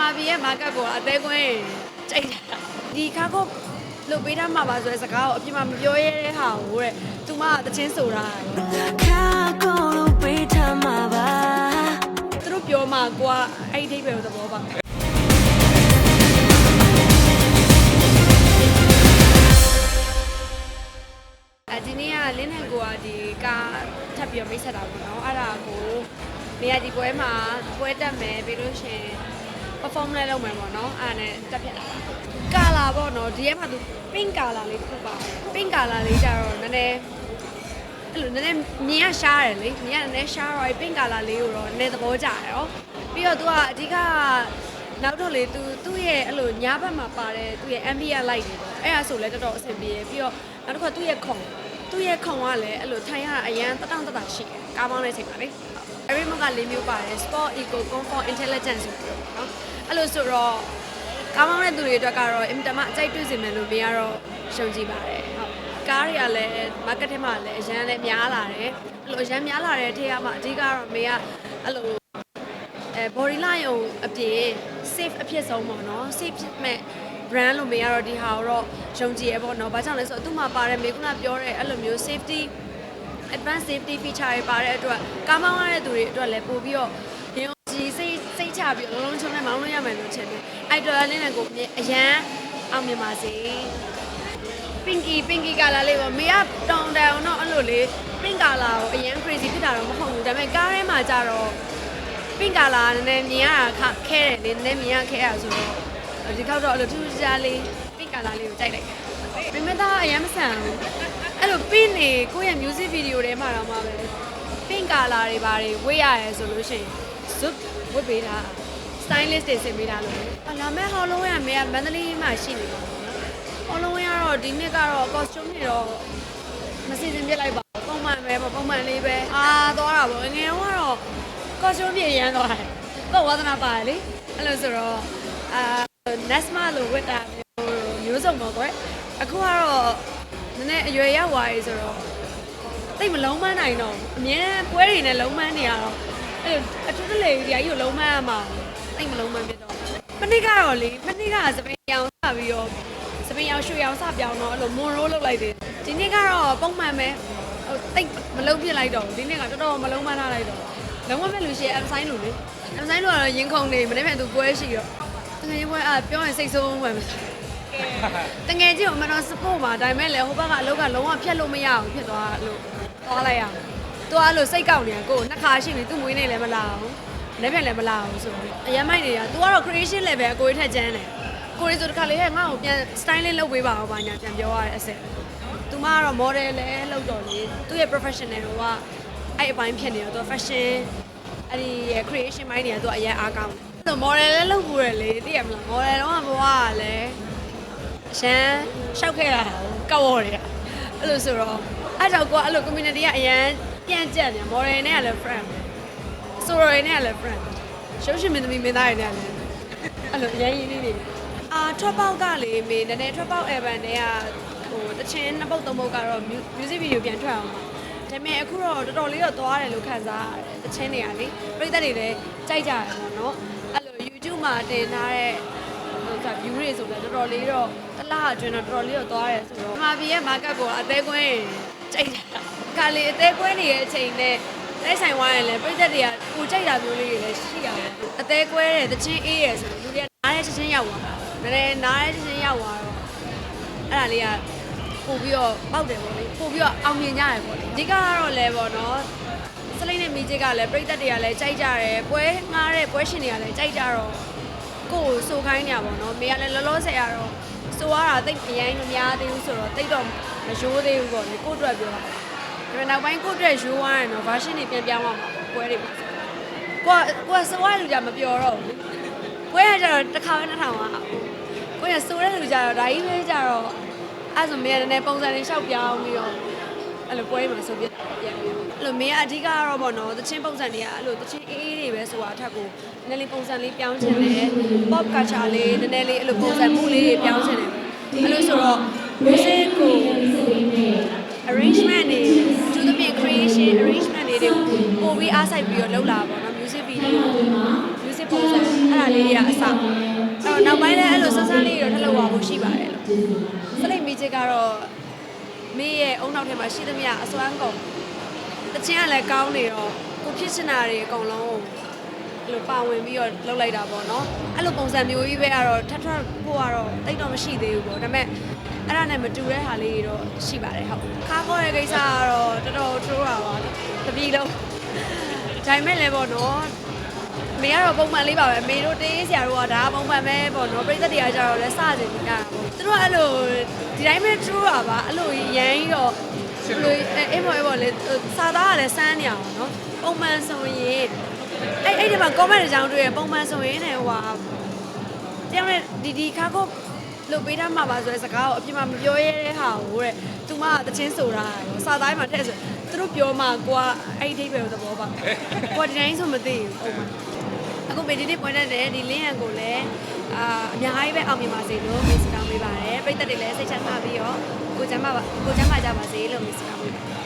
မြန်မာပြည်ရဲ့ market ကိုအသေးကွင်းကြိုက်တာဒီခါကိုလုတ်ပေးထားမှာပါဆိုတဲ့စကားကိုအပြင်မှာမပြောရတဲ့ဟာကိုတဲ့သူမတချင်းဆိုတာခါကိုလို့ပေးထားမှာပါသူတို့ပြောမှာကိုကအဲ့ဒီအဓိပ္ပာယ်ကိုသဘောပေါက်တယ်အဲဒီနေ့ကလင်းနဲ့ကိုကဒီကားထပ်ပြီးတော့မိတ်ဆက်တာပေါ့နော်အဲ့ဒါကိုနေရာဒီပွဲမှာပွဲတက်မယ်ပြီးလို့ရှရင် perform လဲလုပ်မယ်ပေါ့နော်အဲ့ဒါနဲ့တက်ဖြစ်တာကာလာပေါ့နော်ဒီထဲမှာသူ pink ကာလာလေးတစ်ခုပါ pink ကာလာလေးကြတော့နည်းနည်းအဲ့လိုနည်းနည်းမြင်ရရှားတယ်လေမြင်ရနည်းနည်းရှားတော့အဲ့ pink ကာလာလေးကိုတော့နည်းနည်းသဘောကျတယ်ရောပြီးတော့သူကအဓိကနောက်တော့လေသူသူ့ရဲ့အဲ့လိုညာဘက်မှာပါတဲ့သူ့ရဲ့ ambient light တွေပေါ့အဲ့ဒါဆိုလဲတော်တော်အဆင်ပြေရပြီးတော့နောက်တစ်ခါသူ့ရဲ့ခုံသူ့ရဲ့ခုံကလည်းအဲ့လိုထိုင်ရတာအရန်တတောင့်တတရှိတယ်ကားမောင်းတဲ့အချိန်မှာလေ every month က၄မျိုးပါတယ် sport eco comfort intelligence ဆိုပြီးတော့เนาะအဲ့လိုဆိုတော့ကားမောင်းတဲ့သူတွေအတွက်ကတော့အင်တာမအကြိုက်တွေ့စေမယ်လို့မရတော့ရှုံကြည့်ပါတယ်ဟုတ်ကားတွေကလည်း market ထဲမှာလည်းအရန်လည်းများလာတယ်အဲ့လိုအရန်များလာတဲ့အထက်ကမှအဓိကတော့မေကအဲ့လိုအဲ body line ကိုအပြင် safe အဖြစ်ဆုံးပေါ့နော် safe ဖြစ်မဲ့ brand လို့မေကတော့ဒီဟာကိုတော့ယုံကြည်ရပေါ့နော်။ဘာကြောင့်လဲဆိုတော့သူ့မှာပါတဲ့မေခုနပြောတဲ့အဲ့လိုမျိုး safety advanced safety feature တွေပါတဲ့အတွက်ကားမောင်းရတဲ့သူတွေအတွက်လည်းပို့ပြီးတော့ရင်ကြီးစိတ်စိတ်ချပြီးတော့လုံးလုံးချုံနဲ့မောင်းလို့ရမယ်လို့ထင်တယ်။အဲ့တော့လည်းလည်းကိုအရန်အောင်မြင်ပါစေ။ pinky pinky color လေးပေါ့မေကတောင်တန်အောင်တော့အဲ့လိုလေး pink color ကိုအရန် crazy ဖြစ်တာတော့မဟုတ်ဘူးဒါပေမဲ့ကားထဲမှာကြတော့ pink color နည်းနည်းမြင်ရတာခဲတယ်လေနည်းနည်းမြင်ရခဲရဆိုတော့ဒီခေါက်တော့အဲ့လိုထူးထူးခြားခြားလေး pink color လေးကိုကြိုက်လိုက်တယ်မိမသားအရင်မဆန်ဘူး အဲ့လို pink တွေကိုယ့်ရဲ့ music video ထဲမှာတော့မှပဲ pink color တွေဘာတွေဝေ့ရရဲဆိုလို့ရှိရင် zip ဝတ်ပေးတာ stylist တွေဆင်ပေးတာလို့အလာမဲ့ Halloween ကမေကမန္တလေးမှာရှိနေတယ် Halloween ကတော့ဒီနှစ်ကတော့ costume တွေတော့မစီစဉ်ပြစ်လိုက်ပါဘူးပုံမှန်ပဲပေါ့ပုံမှန်လေးပဲအာသွားတာပေါ့ငယ်တော့ကတော့ costume ပြည့်ရမ်းသွားတယ်တော့ဝါသနာပါတယ်လေအဲ့လိုဆိုတော့အာ Nesma လို့ဝတ်တာမျိုးမျိုးစုံပေါ့ကွယ်အခုကတော့ နည်းနည်းအရွယ်ရောက်သွားပြီဆိုတော့တိတ်မလုံးမန်းနိုင်တော့အမြဲပွဲတွေနဲ့လုံးမန်းနေရတော့အဲ့လိုအထူးတလေဒီအကြီးကိုလုံးမန်းရမှာတိတ်မလုံးမန်းဖြစ်တော့မနစ်ကတော့လေမနစ်ကစပင်းရောင်စပြီးတော့စပင်းရောင်ရွှေရောင်စပြောင်းတော့အဲ့လိုမွန်ရိုးလုပ်လိုက်တယ်ဒီနေ့ကတော့ပုံမှန်ပဲဟိုတိတ်မလုံးပြစ်လိုက်တော့ဒီနေ့ကတော်တော်မလုံးမန်းထားလိုက်တော့လုံးဝမဲ့လူရှိအမ်ဆိုင်လူလေအမ်ဆိုင်လူကတော့ရင်ခုန်နေမနေ့ကသူပွဲရှိတော့တကယ်ပွဲအပြောရင်စိတ်ဆိုးမှမ တကယ်ကြီးကမတော် support ပါဒါပေမဲ့လည်းဟိုဘက်ကအလုပ်ကလုံးဝဖြတ်လို့မရအောင်ဖြစ်သွားလို့သွားလိုက်ရအောင်သူကအဲ့လိုစိတ်ကောက်နေတာကိုယ်နှစ်ခါရှိပြီသူ့မွေးနေလည်းမလာအောင်လည်းပြန်လည်းမလာအောင်ဆိုတော့အရင်မိုက်နေတာ तू ကတော့ creation level အကိုကြီးထက်ကျန်းတယ်ကိုရီဆိုတခါလေးဟဲ့ငါ့ကိုပြန် style လေးလုပ်ပေးပါအောင်ပါညာပြန်ပြောရတဲ့အဆက်သူမကတော့ model လည်းလုပ်တော့လေသူ့ရဲ့ professional ကအဲ့အပိုင်းဖြစ်နေတော့ fashion အဲ့ဒီ creation ပိုင်းတွေကသူကအရင်အားကောင်းတယ်ဆို model လည်းလုပ်ဖို့ရလေသိရမလား model တော့ဘဝကလည်း အရှမ်းရှောက်ခဲ့တာကောက်ဝေါ်တွေကအဲ့လိုဆိုတော့အဲ့တော့ကိုကအဲ့လို community ကအရင်ပြန်ကြက်နေ model နဲ့ကလည်း friend ဆိုရယ်နဲ့ကလည်း friend ရှုပ်ရှင်မင်းသမီးမင်းသားတွေနဲ့ကလည်းအဲ့လိုအရင်ရင်းနေနေအာထွက်ပေါက်ကလေမေနည်းနည်းထွက်ပေါက် Evan တွေကဟိုတချင်းနှစ်ပုတ်သုံးပုတ်ကတော့ music video ပြန်ထွက်အောင်ပါဒါပေမဲ့အခုတော့တော်တော်လေးတော့သွားတယ်လို့ခံစားရတယ်။တချင်းတွေကလေပြိသက်တွေလည်းကြိုက်ကြတယ်ပေါ့နော်။အဲ့လို YouTube မှာတင်ထားတဲ့ဟို က view တွေဆိုလည်းတော်တော်လေးတော့တစ်လအတွင်းတော့တော်တော်လေးတော့သွားတယ်ဆိုတော့မြန်မာပြည်ရဲ့ market ကိုအသေးကွင်းကြိုက်တာ။ခါလေးအသေးကွင်းနေတဲ့အချိန်နဲ့လက်ဆိုင်ဝိုင်းရင်လည်းပြိသက်တွေကကိုကြိုက်တာမျိုးလေးတွေလည်းရှိရတယ်။အသေးကွဲတဲ့တချင်းအေးရယ်ဆိုတော့လူတွေကနားတဲ့ချင်းရောက်သွားတာ။နည်းနည်းနားတဲ့ချင်းရောက်သွားတော့အဲ့ဒါလေးကပို့ပြီးတော့ပေါက်တယ်ပေါ့လေပို့ပြီးတော့အောင်မြင်ကြတယ်ပေါ့လေအဓိကကတော့လဲပေါ့နော်စလိမ့်နဲ့မီဂျစ်ကလည်းပြိသက်တွေကလည်းကြိုက်ကြတယ်ပွဲငားတဲ့ပွဲရှင်တွေကလည်းကြိုက်ကြတော့ ကိုယ်စိုးခိုင်းနေရပေါ့နော်မေကလည်းလောလောဆယ်ကတော့စိုးရတာတိတ်အရင်မများသေးဘူးဆိုတော့တိတ်တော့မရိုးသေးဘူးပေါ့လေကိုယ့်အတွက်ပြောတာဒါပေမဲ့နောက်ပိုင်းကိုယ့်အတွက်ရိုးသွားရင်တော့ version တွေပြန်ပြောင်းသွားမှာပွဲတွေမှာကိုကကိုကစိုးရလူကြမပြောတော့ဘူးပွဲကကြတော့တစ်ခါပဲနှစ်ထောင်อ่ะကိုကစိုးတဲ့လူကြတော့ဒါကြီးပဲကြတော့အဲ့ဆိုမင်းကလည်းပုံစံလေးရှောက်ပြောင်းပြီးတော့အဲ့လိုပွဲမှာဆိုပြပြန်ပြီး အဲ့လိုမင်းကအဓိကကတော့ပေါ့နော်တချင်းပုံစံတွေကအဲ့လိုတချင်းအေးအေးတွေပဲဆိုတာအထက်ကိုနည်းနည်းလေးပုံစံလေးပြောင်းချင်တယ် pop culture လေးနည်းနည်းလေးအဲ့လိုပုံစံမှုလေးတွေပြောင်းချင်တယ်အဲ့လိုဆိုတော့ music ကို arrangement တွေသူသဖြင့် creation arrangement တွေတွေကိုပို့ပြီးအားစိုက်ပြီးတော့လုပ်လာပါတော့ music video music ပုံစံအဲ့ဒါလေးတွေကအစအဲ့တော့နောက်ပိုင်းလည်းအဲ့လိုဆန်းဆန်းလေးတွေတော့ထပ်လို့ရဖို့ရှိပါတယ်လို့စလိတ်မီချစ်ကတော့မေးရဲ့အုံနောက်ထဲမှာရှိသမျှအစွမ်းကုန် တချင်းကလည်းကောင်းနေတော့ကိုဖြစ်ချင်တာတွေအကုန်လုံးအဲ့လိုပါဝင်ပြီးတော့လှုပ်လိုက်တာပေါ့နော်အဲ့လိုပုံစံမျိုးကြီးပဲကတော့ထပ်ထပ်ဖို့ကတော့တိတ်တော့မရှိသေးဘူးပေါ့ဒါပေမဲ့အဲ့ဒါနဲ့မတူတဲ့ဟာလေးတွေတော့ရှိပါတယ်ဟုတ်ခါခေါ်တဲ့ကိစ္စကတော့တော်တော်ထိုးတာပါတပီလုံးဒါပေမဲ့လည်းပေါ့နော်မေကတော့ပုံမှန်လေးပါပဲမေတို့တေးဆရာတို့ကဒါကပုံမှန်ပဲပေါ့နော်ပြိသက်တရားကြတော့လဲစကြင်ကြတာပေါ့သူတို့ကအဲ့လိုဒီတိုင်းပဲထူတာပါအဲ့လိုရမ်းကြီးတော့ ဘယ်လိုအေးမော်အေးမော်လေစာသားကလည်းစမ်းနေအောင်နော်ပုံမှန်ဆိုရင်အဲ့အဲ့ဒီမှာ comment အကြောင်းတွေ့ရပုံမှန်ဆိုရင်လည်းဟိုဟာတယောက်နဲ့ဒီဒီခါကိုလုပ်ပေးထားမှာပါဆိုတဲ့စကားကိုအပြင်မှာမပြောရတဲ့ဟာကိုတဲ့သူမတချင်းဆိုတာပေါ့စာသားမှာထည့်ဆိုသူတို့ပြောမှကိုကအဲ့ဒီအဓိပ္ပာယ်ကိုသဘောပေါက်ကိုကဒီတိုင်းဆိုမသိဘူးပုံမှန် အခုမေဒီနေ့ပွင့်တတ်တယ်ဒီလင်းရန်ကိုလည်းအာအများကြီးပဲအောင်မြင်ပါစေလို့မေ့စတောင်းပေးပါတယ်ပြည်သက်တွေလည်းစိတ်ချမ်းသာပြီးတော့ကိုကျမ်းပါကိုကျမ်းပါကြပါစေလို့မေ့စတောင်းပေးပါတယ်